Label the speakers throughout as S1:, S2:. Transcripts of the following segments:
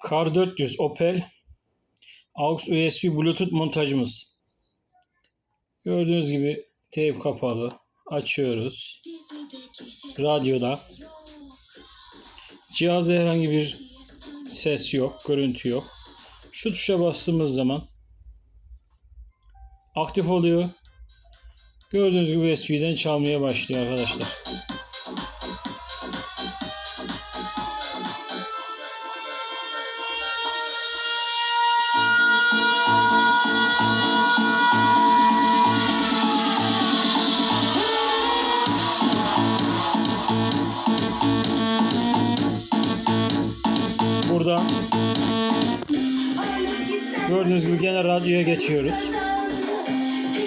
S1: Kar 400 Opel AUX USB Bluetooth montajımız. Gördüğünüz gibi teyp kapalı. Açıyoruz. Radyoda. Cihazda herhangi bir ses yok, görüntü yok. Şu tuşa bastığımız zaman aktif oluyor. Gördüğünüz gibi USB'den çalmaya başlıyor arkadaşlar. Burada gördüğünüz gibi gene radyoya geçiyoruz.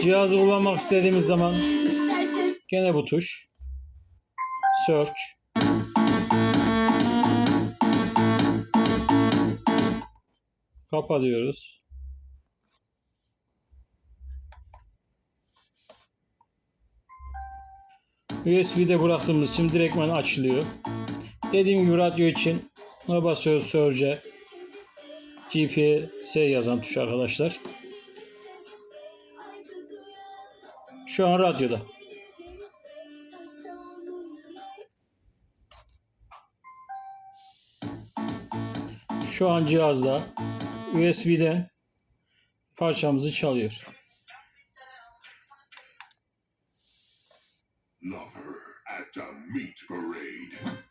S1: Cihazı kullanmak istediğimiz zaman gene bu tuş. Search. Kapa diyoruz. USB'de bıraktığımız için direktmen açılıyor. Dediğim gibi radyo için buna basıyoruz Search'e. GPS yazan tuş arkadaşlar. Şu an radyoda. Şu an cihazda USB'den parçamızı çalıyor.
S2: Lover at the meat parade.